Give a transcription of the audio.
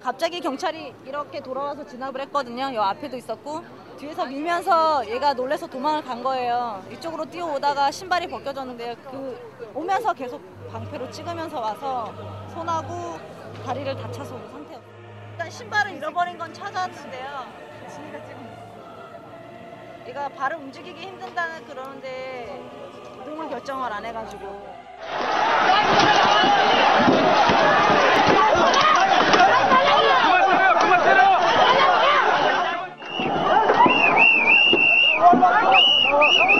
갑자기 경찰이 이렇게 돌아와서 진압을 했거든요. 요 앞에도 있었고 뒤에서 밀면서 얘가 놀래서 도망을 간 거예요. 이쪽으로 뛰어오다가 신발이 벗겨졌는데요. 그 오면서 계속 방패로 찍으면서 와서 손하고 다리를 다쳐서 온 상태였어요. 일단 신발을 잃어버린 건 찾았는데요. 네가 발을 움직이기 힘든다는 그러는데 운동을 결정을 안 해가지고 그만 때려! 그만 때려!